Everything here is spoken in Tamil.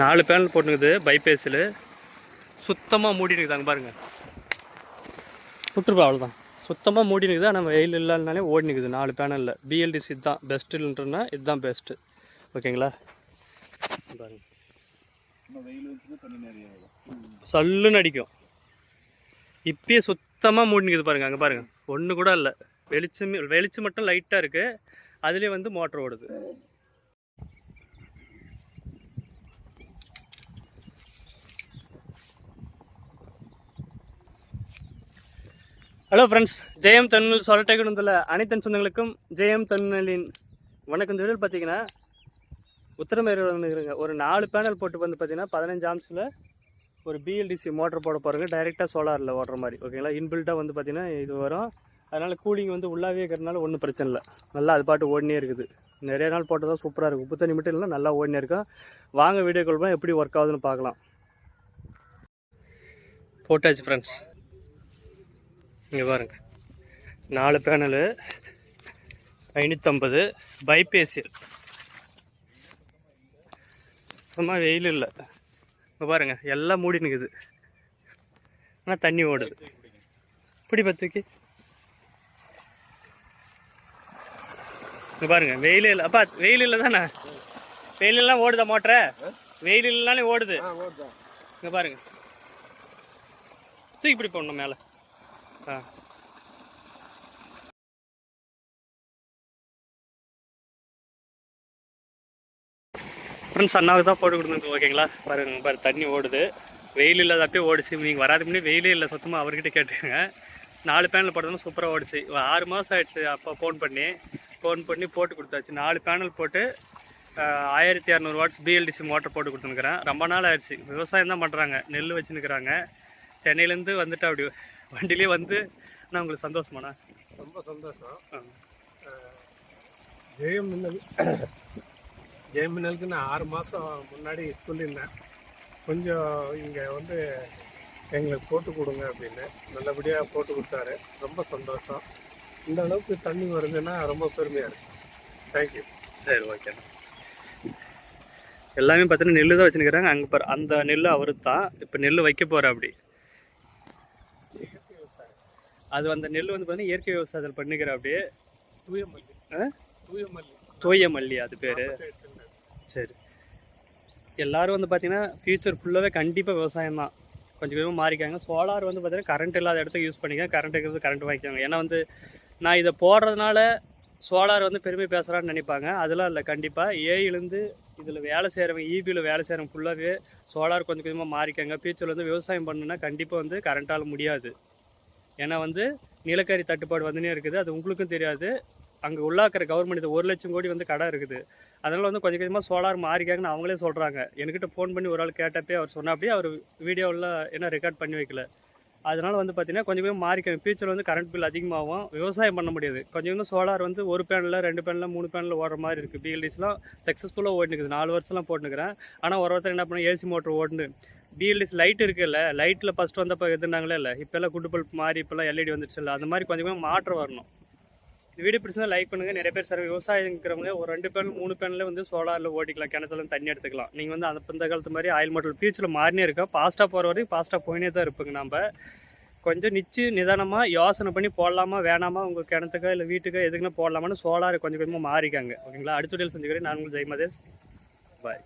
நாலு பேனல் போட்டுனுக்குது பைபேஸில் சுத்தமாக மூடினுக்குது அங்கே பாருங்கள் விட்டுருப்பா அவ்வளோதான் சுத்தமாக மூடினுக்குது ஆனால் வெயில் இல்லைனாலே ஓடினுக்குது நாலு பேனலில். பிஎல்டிசி தான் பெஸ்ட்டுன்றனா இதுதான் பெஸ்ட்டு ஓகேங்களா? பாருங்க. சல்லுன்னு அடிக்கும். இப்பயே சுத்தமாக மூடினுக்குது பாருங்கள் பாருங்க அங்கே பாருங்கள் ஒன்று கூட இல்லை வெளிச்சம் வெளிச்சம் மட்டும் லைட்டாக இருக்குது அதுலேயே வந்து மோட்டர் ஓடுது. ஹலோ ஃப்ரெண்ட்ஸ் ஜெயம் தன்னுல் சொல்லட்டேக்குன்னு அனைத்து சொந்தங்களுக்கும் ஜெயம் தன்னுலின் வணக்கம். தொழில் பார்த்தீங்கன்னா உத்தரமேரூர் வந்துருங்க ஒரு நாலு பேனல் போட்டு வந்து பார்த்தீங்கன்னா பதினஞ்சு ஆம்ஸில் ஒரு பிஎல்டிசி மோட்டர் போட போகிறோங்க டைரெக்டாக சோலாரில் ஓடுற மாதிரி. ஓகேங்களா இன்பில்ட்டாக வந்து பார்த்தீங்கன்னா இது வரும். அதனால் கூலிங் வந்து உள்ளாவே இருக்கிறதுனால ஒன்றும் பிரச்சனை இல்லை. நல்லா அது பாட்டு ஓடினே இருக்குது. நிறைய நாள் போட்டதாக சூப்பராக இருக்கும் உப்பு தண்ணி மட்டும் இல்லை நல்லா ஓடினே இருக்கும் வாங்க வீடியோ கால் எப்படி ஒர்க் ஆகுதுன்னு பார்க்கலாம். போட்டாச்சு ஃப்ரெண்ட்ஸ் இங்கே பாருங்க. நாலு பேனலு ஐநூற்றம்பது பைபேசியல். சும்மா வெயில் இல்லை. இங்கே பாருங்க எல்லாம் மூடி நிற்குது ஆனால் தண்ணி ஓடுது. இப்படி பத்துக்கு இங்கே பாருங்க வெயில் இல்லை. அப்பா வெயில் இல்லை தானே? வெயில் எல்லாம் ஓடுதா மோட்டரை? வெயில் இல்லைனாலே ஓடுது. இங்கே பாருங்க. தூக்கி இப்படி போடணும் மேலே. ஆ. ஃப்ரெண்ட்ஸ் அண்ணாவுக்கு தான் போட்டு கொடுத்துருக்கு ஓகேங்களா? பாருங்க பாரு தண்ணி ஓடுது. வெயில் இல்லாத அப்பயே ஓடிச்சு நீங்கள் வராது முன்னே வெயிலே இல்லை சுத்தமாக அவர்கிட்ட கேட்டுங்க நாலு பேனல் போட்டதும் சூப்பராக ஓடிச்சு. ஆறு மாதம் ஆயிடுச்சு அப்போ ஃபோன் பண்ணி. ஃபோன் பண்ணி போட்டு கொடுத்தாச்சு. நாலு பேனல் போட்டு ஆயிரத்தி இரநூறு வாட்ஸ் பிஎல்டிசி மோட்டர் போட்டு கொடுத்துருக்குறேன் ரொம்ப நாள் ஆயிடுச்சு. விவசாயம் தான் பண்ணுறாங்க நெல் வச்சுன்னுக்குறாங்க. சென்னையிலேருந்து வந்துட்டு அப்படி. வண்டியிலே வந்து நான் உங்களுக்கு சந்தோஷமாண்ணா? ரொம்ப சந்தோஷம். ஆ. ஜெயம் மின்னல் ஜெயம் மின்னலுக்கு நான் ஆறு மாதம் முன்னாடி சொல்லியிருந்தேன். கொஞ்சம் இங்கே வந்து எங்களுக்கு போட்டு கொடுங்க அப்படின்னு. நல்லபடியாக போட்டு கொடுத்தாரு. ரொம்ப சந்தோஷம். இந்த அளவுக்கு தண்ணி வருதுன்னா ரொம்ப பெருமையாக இருக்கு. தேங்க்யூ சரி ஓகே எல்லாமே பார்த்தீங்கன்னா நெல் தான் வச்சுருக்கிறாங்க. அங்கே பாரு அந்த நெல் அவரு தான் இப்போ நெல் வைக்க போகிற அப்படி. அது அந்த நெல் வந்து பார்த்தீங்கன்னா இயற்கை விவசாயத்தில் பண்ணிக்கிற அப்படியே தூயமல்லி. ஆ? தூயமல்லி. தூய மல்லி அது பேர். சரி. எல்லாரும் வந்து பார்த்தீங்கன்னா ஃபியூச்சர் ஃபுல்லாகவே கண்டிப்பாக விவசாயம் தான். கொஞ்சம் கொஞ்சமாக மாறிக்காங்க. சோலார் வந்து பார்த்தீங்கன்னா கரண்ட் இல்லாத இடத்துக்கு யூஸ் பண்ணிக்க கரண்ட் இருக்கிறது கரண்ட் வாங்கிக்காங்க. ஏன்னா வந்து நான் இதை போடுறதுனால சோலார் வந்து பெருமை பேசுகிறான்னு நினைப்பாங்க. அதெல்லாம் இல்லை. கண்டிப்பாக ஏஐலேருந்து இதில் வேலை செய்கிறவங்க ஈபியில் வேலை செய்கிறவங்க ஃபுல்லாகவே சோலார் கொஞ்சம் கொஞ்சமாக மாறிக்காங்க. ஃபியூச்சரில் வந்து விவசாயம் பண்ணுன்னா கண்டிப்பாக வந்து கரண்ட்டால் முடியாது. ஏன்னா வந்து நிலக்கரி தட்டுப்பாடு வந்துனே இருக்குது. அது உங்களுக்கும் தெரியாது. அங்கே உள்ளாக்கிற கவர்மெண்ட் இது ஒரு லட்சம் கோடி வந்து கடை இருக்குது. அதனால் வந்து கொஞ்சம் கொஞ்சமாக சோலார் மாறிக்காங்கன்னு அவங்களே சொல்கிறாங்க என்கிட்ட ஃபோன் பண்ணி ஒரு ஆள் கேட்டப்பே அவர் சொன்னாப்படியே அவர் வீடியோவில் என்ன ரெக்கார்ட் பண்ணி வைக்கல. அதனால் வந்து பார்த்தீங்கன்னா கொஞ்சம் கொஞ்சம் மாறிக்கும் ஃபியூச்சர் வந்து கரண்ட் பில் அதிகமாகும். விவசாயம் பண்ண முடியாது. கொஞ்சம் கொஞ்சம் சோலார் வந்து ஒரு பேனலில் ரெண்டு பேனலில் மூணு பேனலில் ஓடுற மாதிரி இருக்குது பிஎல்டிஸ்லாம் சக்ஸஸ்ஃபுல்லாக ஓடினுக்குது. நாலு வருஷம்லாம் போட்டுனுக்கிறேன். ஆனால் ஒரு ஒருத்தர் என்ன பண்ண ஏசி மோட்டர் ஓடுன்னு டிஎல்டிஸ் லைட் இருக்குல்ல லைட்டில் ஃபஸ்ட் வந்தப்போ எதுனாங்களே இல்லை இப்போல்லாம் குண்டு பல்ப் மாறி இப்போல்லாம் எல்இடி வந்துருச்சு இல்லை அந்த மாதிரி கொஞ்சம் கொஞ்சம் மாற்றம் வரணும். இந்த வீடியோ பிடிச்சா லைக் பண்ணுங்கள் நிறைய பேர் சார் விவசாயிங்கிறவங்க ஒரு ரெண்டு பேனல் மூணு பேனலில் வந்து சோலாரில் ஓட்டிக்கலாம் கிணத்துல தண்ணி எடுத்துக்கலாம். நீங்கள் வந்து அந்த இந்த காலத்து மாதிரி ஆயில் மாடல் ஃபியூச்சரில் மாறினே இருக்கோம் ஃபாஸ்ட்டாக போகிற வரைக்கும் ஃபாஸ்ட்டாக போயினே தான் இருப்போங்க நம்ம கொஞ்சம் நிச்சு நிதானமாக யோசனை பண்ணி போடலாமா வேணாமா உங்கள் கிணத்துக்கோ இல்லை வீட்டுக்கோ எதுக்குன்னா போடலாமான்னு சோலார் கொஞ்சம் கொஞ்சமாக மாறிக்காங்க. ஓகேங்களா? அடுத்த வீடியோ செஞ்சுக்கிறேன் நான் உங்களுக்கு ஜெய்மதேஷ் பாய்